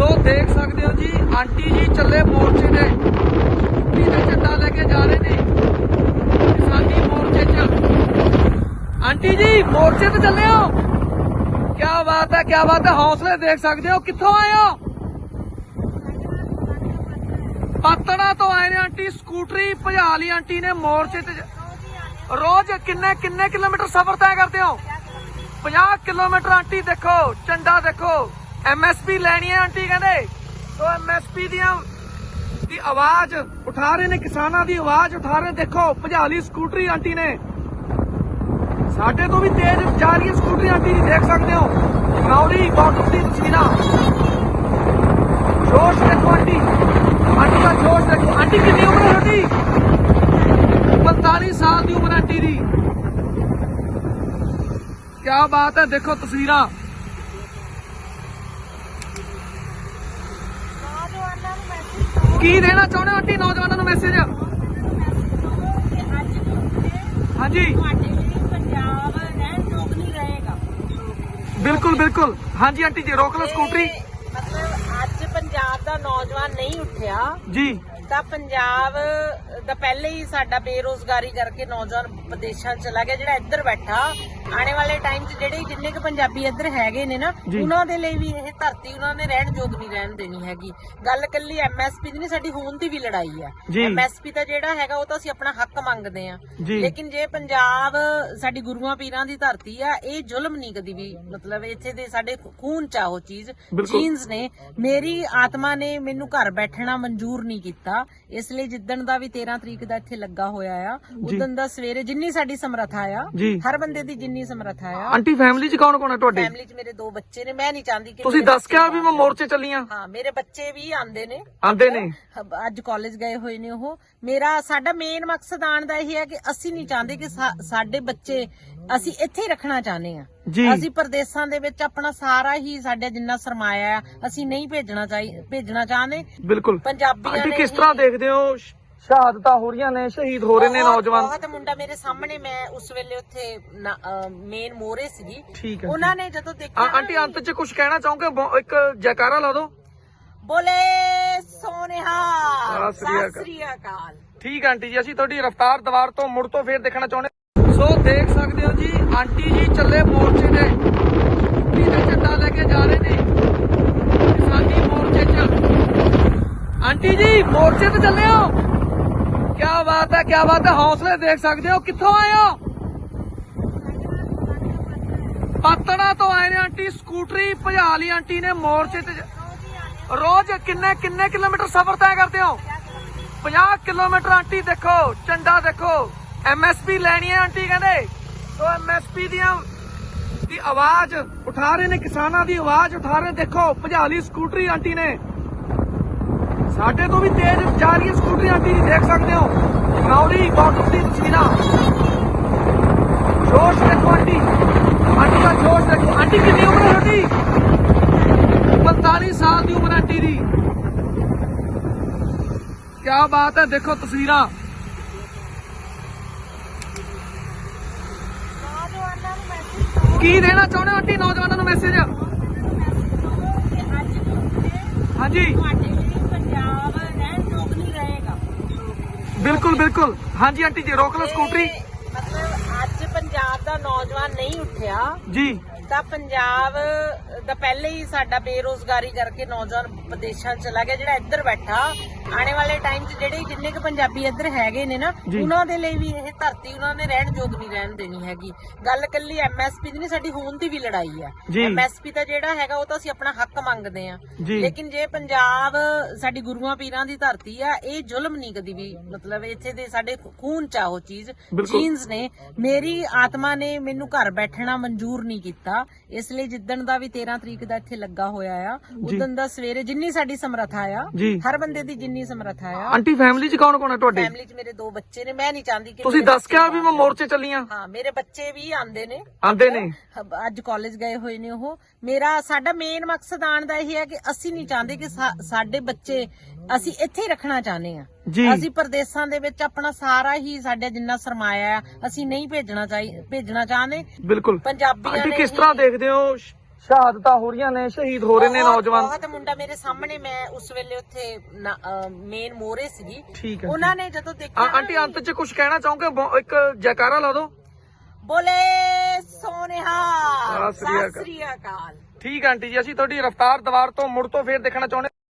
ਸੋ ਦੇਖ ਸਕਦੇ ਹੋ ਜੀ, ਆਂਟੀ ਜੀ ਚੱਲੇ ਮੋਰਚੇ ਤੇ। ਸਕੂਟਰੀ ਤੇ ਝੰਡਾ ਲੈ ਕੇ ਜਾ ਰਹੇ ਨੇ। ਕਿਸਾਨੀ ਮੋਰਚੇ 'ਚ। ਆਂਟੀ ਜੀ, ਮੋਰਚੇ ਤੇ ਚੱਲੇ ਹੋ। ਕੀ ਬਾਤ ਹੈ ਕੀ ਬਾਤ ਹੈ। ਹੌਸਲੇ ਦੇਖ ਸਕਦੇ ਹੋ। ਕਿੱਥੋਂ ਆਏ ਹੋ? ਪਾਤੜਾ ਤੋਂ ਆਏ ਨੇ ਆਂਟੀ। ਸਕੂਟਰੀ ਭਜਾ ਲਈ ਆਂਟੀ ਨੇ ਮੋਰਚੇ ਤੇ। ਰੋਜ਼ ਕਿੰਨੇ ਕਿੰਨੇ ਕਿਲੋਮੀਟਰ ਸਫ਼ਰ ਤੈਅ ਕਰਦੇ ਹੋ? 50 ਕਿਲੋਮੀਟਰ ਆਂਟੀ ਦੇਖੋ, ਝੰਡਾ ਦੇਖੋ। ਐਮਐਸਪੀ ਲੈਣੀ ਹੈ ਆਂਟੀ ਕਹਿੰਦੇ। ਸੋ ਐਮਐਸਪੀ ਦੀਆਂ ਦੀ ਆਵਾਜ਼ ਉਠਾ ਰਹੇ ਨੇ, ਕਿਸਾਨਾਂ ਦੀ ਆਵਾਜ਼ ਉਠਾ ਰਹੇ ਦੇਖੋ ਭਜਾ ਸਕੂਟਰੀ ਆਂਟੀ ਨੇ। ਸਾਡੇ ਤੋਂ ਵੀ ਤੇਜ਼ ਜਾ ਰਹੀ ਹੈ ਸਕੂਟਰੀ ਆਂਟੀ ਦੀ ਦੇਖ ਸਕਦੇ ਹੋ। ਗਨੌਰੀ ਬਾਰਡਰ ਦੀ ਤਸਵੀਰਾਂ। ਜੋਸ਼ ਦੇਖੋ ਆਂਟੀ। ਆਂਟੀ ਦਾ ਜੋਸ਼ ਦੇਖੋ। ਆਂਟੀ, ਕਿੰਨੀ ਉਮਰ ਹੈ ਤੁਹਾਡੀ? 45 ਸਾਲ ਦੀ ਉਮਰ ਆਂਟੀ ਦੀ। ਕੀ ਬਾਤ ਹੈ, ਦੇਖੋ ਤਸਵੀਰਾਂ ਨੌਜਵਾਨਾਂ ਨੂੰ ਮੈਸੇਜ ਕੀ ਦੇਣਾ ਚਾਹੁੰਦੇ ਹੋ ਆਂਟੀ? ਨੌਜਵਾਨਾਂ ਨੂੰ ਮੈਸੇਜ ਹਾਂਜੀ। ਤੁਹਾਡੇ ਲਈ ਪੰਜਾਬ ਰਹਿਣ ਯੋਗ ਨਹੀਂ ਰਹੇਗਾ ਬਿਲਕੁਲ ਬਿਲਕੁਲ। ਹਾਂਜੀ ਆਂਟੀ ਜੀ ਰੋਕ ਲਓ ਸਕੂਟਰੀ। ਮਤਲਬ ਅੱਜ ਪੰਜਾਬ ਦਾ ਨੌਜਵਾਨ ਨਹੀਂ ਉੱਠਿਆ। ਜੀ। ਤਾਂ ਪੰਜਾਬ ਦਾ ਪਹਿਲੇ ਹੀ ਸਾਡਾ ਬੇਰੋਜ਼ਗਾਰੀ ਕਰਕੇ ਨੌਜਵਾਨ ਵਿਦੇਸ਼ਾਂ ਚਲਾ ਗਿਆ ਜਿਹੜਾ ਇੱਧਰ ਬੈਠਾ ਆਉਣੇ ਵਾਲੇ ਟਾਈਮ 'ਚ ਜਿਹੜੇ ਜਿੰਨੇ ਕੁ ਪੰਜਾਬੀ ਇੱਧਰ ਹੈਗੇ ਨੇ ਨਾ। ਉਹਨਾਂ ਦੇ ਲਈ ਵੀ ਇਹ ਧਰਤੀ ਉਹਨਾਂ ਨੇ ਰਹਿਣ ਯੋਗ ਨਹੀਂ ਰਹਿਣ ਦੇਣੀ ਹੈਗੀ ਗੱਲ ਕੱਲੀ ਐਮਐਸਪੀ ਦੀ ਨਹੀਂ ਸਾਡੀ ਹੋਣ ਦੀ ਵੀ ਲੜਾਈ ਹੈ। ਐਮਐਸਪੀ ਤਾਂ ਜਿਹੜਾ ਹੈਗਾ ਉਹ ਤਾਂ ਅਸੀਂ ਆਪਣਾ ਹੱਕ ਮੰਗਦੇ ਆ। ਲੇਕਿਨ ਜੇ ਪੰਜਾਬ ਸਾਡੀ ਗੁਰੂਆਂ ਪੀਰਾਂ ਦੀ ਧਰਤੀ ਆ ਇਹ ਜ਼ੁਲਮ ਨਹੀਂ ਕਦੀ ਵੀ ਮਤਲਬ ਇੱਥੇ ਦੇ ਸਾਡੇ ਖੂਨ ਚ ਆ ਉਹ ਚੀਜ਼। ਜੀਨਸ ਨੇ ਮੇਰੀ ਆਤਮਾ ਨੇ ਮੈਨੂੰ ਘਰ ਬੈਠਣਾ ਮਨਜ਼ੂਰ ਨਹੀਂ ਕੀਤਾ ਇਸ ਲਈ ਜਿੱਦਣ ਦਾ ਵੀ 13 ਤਰੀਕ ਦਾ ਇੱਥੇ ਲੱਗਾ ਹੋਇਆ ਆ ਉਦੋਂ ਦਾ ਸਵੇਰੇ ਜਿੰਨੀ ਸਾਡੀ ਸਮਰੱਥਾ ਆ ਜੀ। ਹਰ ਬੰਦੇ ਦੀ ਜਿੰਨੀ ਸਮਰੱਥਾ ਆ। ਆਂਟੀ ਫੈਮਿਲੀ ਚ ਕੌਣ ਕੌਣ ਹੈ ਤੁਹਾਡੇ? ਫੈਮਿਲੀ 'ਚ ਮੇਰੇ ਦੋ ਬੱਚੇ ਨੇ ਮੈਂ ਨਹੀਂ ਚਾਹੁੰਦੀ ਕਿ ਤੁਸੀਂ ਮੇਰੇ ਦੱਸ ਕੇ ਆ ਵੀ ਮੈਂ ਮੋਰਚੇ ਚੱਲੀ ਆ ਹਾਂ ਮੇਰੇ ਬੱਚੇ ਵੀ ਆਂਦੇ ਨੇ। ਆਂਦੇ ਨੇ। ਅੱਜ ਕਾਲਜ ਗਏ ਹੋਏ ਨੇ ਉਹ। ਮੇਰਾ ਸਾਡਾ ਮੇਨ ਮਕਸਦ ਆਣ ਦਾ ਇਹ ਹੈ ਕਿ ਅਸੀਂ ਨਹੀਂ ਚਾਹੁੰਦੇ ਕਿ ਸਾ- ਸਾਡੇ ਬੱਚੇ ਅਸੀਂ ਇੱਥੇ ਹੀ ਰੱਖਣਾ ਚਾਹੁੰਦੇ ਆ ਜੀ। ਅਸੀਂ ਪ੍ਰਦੇਸ਼ਾਂ ਦੇ ਵਿੱਚ ਆਪਣਾ ਸਾਰਾ ਹੀ ਸਾਡਾ ਜਿੰਨਾ ਸਰਮਾਇਆ ਆ ਅਸੀਂ ਨਹੀਂ ਭੇਜਣਾ ਚਾਹੀ ਭੇਜਣਾ ਚਾਹੁੰਦੇ। ਬਿਲਕੁ ਪੰਜਾਬੀਆਂ ਆਂਟੀ ਨੇ ਕਿਸ ਹੀ- ਤਰ੍ਹਾਂ ਦੇਖਦੇ ਹੋ? ਸ਼- ਸ਼ਹਾਦਤਾਂ ਹੋ ਰਹੀਆਂ ਨੇ ਸ਼ਹੀਦ ਹੋ ਰਹੇ ਨੇ ਬਹੁਤ- ਨੌਜਵਾਨ। ਬਹੁਤ ਮੁੰਡਾ ਮੇਰੇ ਸਾਹਮਣੇ ਮੈਂ ਉਸ ਵੇਲੇ ਉੱਥੇ ਮੇਨ ਮੋਰੇ ਸੀਗੀ। ਠੀਕ ਹੈ ਉਹਨਾਂ ਨੇ ਜਦੋਂ ਦੇਖਿਆ ਆ- ਆਂਟੀ ਅੰਤ ਚ ਕੁਝ ਕਹਿਣਾ ਚਾਹੋਗੇ? ਬੋ- ਇੱਕ ਜੈਕਾਰਾ ਲਾ ਦਿਓ। ਬੋਲੇ ਸੋਨੇਹਾ ਸਤਿ ਸ੍ਰੀ ਅਕਾਲ। ਸਤਿ ਸ੍ਰੀ ਅਕਾਲ। ਠੀਕ ਹੈ ਆਂਟੀ ਜੀ ਅਸੀਂ ਤੁਹਾਡੀ ਰਫਤਾਰ ਦੀਵਾਰ ਤੋਂ ਮੁੜ ਤੋਂ ਫੇਰ ਦੇਖਣਾ ਚਾਹੁੰਦੇ। ਸੋ ਦੇਖ ਸਕਦੇ ਹੋ ਜੀ, ਆਂਟੀ ਜੀ ਚੱਲੇ ਮੋਰਚੇ ਤੇ। ਸਕੂਟਰੀ ਤੇ ਝੰਡਾ ਲੈ ਕੇ ਜਾ ਰਹੇ ਨੇ? ਕਿਸਾਨੀ ਮੋਰਚੇ 'ਚ। ਆਂਟੀ ਜੀ, ਮੋਰਚੇ ਤੇ ਚੱਲੇ ਹੋ? ਕੀ ਬਾਤ ਹੈ ਕੀ ਬਾਤ ਹੈ। ਹੌਸਲੇ ਦੇਖ ਸਕਦੇ ਹੋ। ਕਿੱਥੋਂ ਆਏ ਹੋ? ਪਾਤੜਾ ਤੋਂ ਆਏ ਨੇ ਆਂਟੀ। ਸਕੂਟਰੀ ਭਜਾ ਲਈ ਆਂਟੀ ਨੇ ਮੋਰਚੇ ਤੇ। ਰੋਜ਼ ਕਿੰਨੇ ਕਿੰਨੇ ਕਿਲੋਮੀਟਰ ਸਫ਼ਰ ਤੈਅ ਕਰਦੇ ਹੋ? 50 ਕਿਲੋਮੀਟਰ ਆਂਟੀ ਦੇਖੋ, ਝੰਡਾ ਦੇਖੋ। ਐਮਐਸਪੀ ਲੈਣੀ ਹੈ ਆਂਟੀ ਕਹਿੰਦੇ। ਸੋ ਐਮਐਸਪੀ ਦੀਆਂ ਦੀ ਆਵਾਜ਼ ਉਠਾ ਰਹੇ ਨੇ, ਕਿਸਾਨਾਂ ਦੀ ਆਵਾਜ਼ ਉਠਾ ਰਹੇ ਦੇਖੋ ਭਜਾ ਸਕੂਟਰੀ ਆਂਟੀ ਨੇ। ਸਾਡੇ ਤੋਂ ਵੀ ਤੇਜ਼ ਜਾ ਰਹੀ ਹੈ ਸਕੂਟਰੀ ਆਂਟੀ ਦੀ ਦੇਖ ਸਕਦੇ ਹੋ। ਗਨੌਰੀ ਬਾਰਡਰ ਦੀ ਤਸਵੀਰਾਂ। ਜੋਸ਼ ਦੇਖੋ ਆਂਟੀ। ਆਂਟੀ ਦਾ ਜੋਸ਼ ਦੇਖੋ। ਆਂਟੀ, ਕਿੰਨੀ ਉਮਰ ਹੈ ਤੁਹਾਡੀ? 45 ਸਾਲ ਦੀ ਉਮਰ ਆਂਟੀ ਦੀ। ਕੀ ਬਾਤ ਹੈ, ਦੇਖੋ ਤਸਵੀਰਾਂ ਨੌਜਵਾਨਾਂ ਨੂੰ ਮੈਸੇਜ ਕੀ ਦੇਣਾ ਚਾਹੁੰਦੇ ਹੋ ਆਂਟੀ? ਨੌਜਵਾਨਾਂ ਨੂੰ ਮੈਸੇਜ ਹਾਂਜੀ। ਬਿਲਕੁਲ ਬਿਲਕੁਲ। ਹਾਂਜੀ ਆਂਟੀ ਜੀ ਰੋਕ ਲਓ ਸਕੂਟਰੀ। ਮਤਲਬ ਅੱਜ ਪੰਜਾਬ ਦਾ ਨੌਜਵਾਨ ਨਹੀਂ ਉੱਠਿਆ ਜੀ। ਤਾਂ ਪੰਜਾਬ ਦਾ ਪਹਿਲੇ ਹੀ ਸਾਡਾ ਬੇਰੋਜ਼ਗਾਰੀ ਕਰਕੇ ਨੌਜਵਾਨ ਵਿਦੇਸ਼ਾਂ ਚਲਾ ਗਿਆ ਜਿਹੜਾ ਇੱਧਰ ਬੈਠਾ ਆਉਣੇ ਵਾਲੇ ਟਾਈਮ 'ਚ ਜਿਹੜੇ ਜਿੰਨੇ ਕੁ ਪੰਜਾਬੀ ਇੱਧਰ ਹੈਗੇ ਨੇ ਨਾ। ਉਹਨਾਂ ਦੇ ਲਈ ਵੀ ਇਹ ਧਰਤੀ ਉਹਨਾਂ ਨੇ ਰਹਿਣ ਯੋਗ ਨਹੀਂ ਰਹਿਣ ਦੇਣੀ ਹੈਗੀ ਗੱਲ ਕੱਲੀ ਐਮਐਸਪੀ ਦੀ ਨਹੀਂ ਸਾਡੀ ਹੋਣ ਦੀ ਵੀ ਲੜਾਈ ਜੀ। ਐਮਐਸਪੀ ਤਾਂ ਜਿਹੜਾ ਹੈਗਾ ਉਹ ਤਾਂ ਅਸੀਂ ਆਪਣਾ ਹੱਕ ਮੰਗਦੇ ਆ। ਲੇਕਿਨ ਜੇ ਪੰਜਾਬ ਸਾਡੀ ਗੁਰੂਆਂ ਪੀਰਾਂ ਦੀ ਧਰਤੀ ਆ ਇਹ ਜ਼ੁਲਮ ਨਹੀਂ ਕਦੀ ਵੀ ਮਤਲਬ ਇੱਥੇ ਦੇ ਸਾਡੇ ਖੂਨ ਚ ਆ ਉਹ ਚੀਜ਼। ਜੀਨਸ ਨੇ ਮੇਰੀ ਆਤਮਾ ਨੇ ਮੈਨੂੰ ਘਰ ਬੈਠਣਾ ਮਨਜ਼ੂਰ ਨਹੀਂ ਕੀਤਾ ਇਸ ਲਈ ਜਿੱਦਣ ਦਾ ਵੀ 13 ਤਰੀਕ ਦਾ ਇੱਥੇ ਲੱਗਾ ਹੋਇਆ ਆ। ਉਦੋਂ ਦਾ ਸਵੇਰੇ ਜਿੰਨੀ ਸਾਡੀ ਸਮਰੱਥਾ ਆ ਜੀ। ਹਰ ਬੰਦੇ ਦੀ ਜਿੰਨੀ ਸਮਰੱਥਾ ਆ। ਆਂਟੀ ਫੈਮਿਲੀ ਚ ਕੌਣ ਕੌਣ ਹੈ ਤੁਹਾਡੇ? ਫੈਮਿਲੀ 'ਚ ਮੇਰੇ ਦੋ ਬੱਚੇ ਨੇ ਮੈਂ ਨਹੀਂ ਚਾਹੁੰਦੀ ਕਿ ਤੁਸੀਂ ਮੇਰੇ ਦੱਸ ਕੇ ਆ ਵੀ ਮੈਂ ਮੋਰਚੇ ਚੱਲੀ ਆ ਹਾਂ ਮੇਰੇ ਬੱਚੇ ਵੀ ਆਂਦੇ ਨੇ। ਆਂਦੇ ਨੇ। ਅੱਜ ਕਾਲਜ ਗਏ ਹੋਏ ਨੇ ਉਹ। ਮੇਰਾ ਸਾਡਾ ਮੇਨ ਮਕਸਦ ਆਣ ਦਾ ਇਹ ਹੈ ਕਿ ਅਸੀਂ ਨਹੀਂ ਚਾਹੁੰਦੇ ਕਿ ਸਾ- ਸਾਡੇ ਬੱਚੇ ਅਸੀਂ ਇੱਥੇ ਹੀ ਰੱਖਣਾ ਚਾਹੁੰਦੇ ਆ। ਜੀ। ਅਸੀਂ ਪ੍ਰਦੇਸ਼ਾਂ ਦੇ ਵਿੱਚ ਆਪਣਾ ਸਾਰਾ ਹੀ ਸਾਡਾ ਜਿੰਨਾ ਸਰਮਾਇਆ ਆ ਅਸੀਂ ਨਹੀਂ ਭੇਜਣਾ ਚਾਹੀ ਭੇਜਣਾ ਚਾਹੁੰਦੇ। ਬਿਲਕੁਲ। ਪੰਜਾਬੀਆਂ ਆਂਟੀ ਨੇ ਕਿਸ ਹੀ- ਤਰ੍ਹਾਂ ਦੇਖਦੇ ਹੋ? ਸ਼- ਸ਼ਹਾਦਤਾਂ ਹੋ ਰਹੀਆਂ ਨੇ ਸ਼ਹੀਦ ਹੋ ਰਹੇ ਨੇ ਬਹੁਤ- ਨੌਜਵਾਨ। ਬਹੁਤ ਮੁੰਡਾ ਮੇਰੇ ਸਾਹਮਣੇ ਮੈਂ ਉਸ ਵੇਲੇ ਉੱਥੇ ਮੇਨ ਮੋਰੇ ਸੀਗੀ। ਠੀਕ ਹੈ ਉਹਨਾਂ ਨੇ ਜਦੋਂ ਦੇਖਿਆ ਆ- ਨਾ ਆਂਟੀ ਅੰਤ ਚ ਕੁਝ ਕਹਿਣਾ ਚਾਹੋਗੇ? ਬੋ- ਇੱਕ ਜੈਕਾਰਾ ਲਾ ਦਿਓ। ਬੋਲੇ ਸੋਨੇਹਾ ਸਤਿ ਸ੍ਰੀ ਅਕਾਲ। ਸਤਿ ਸ੍ਰੀ ਅਕਾਲ। ਠੀਕ ਹੈ ਆਂਟੀ ਜੀ ਅਸੀਂ ਤੁਹਾਡੀ ਰਫਤਾਰ ਦੀਵਾਰ ਤੋਂ ਮੁੜ ਤੋਂ ਫੇਰ ਦੇਖਣਾ ਚਾਹੁੰਦੇ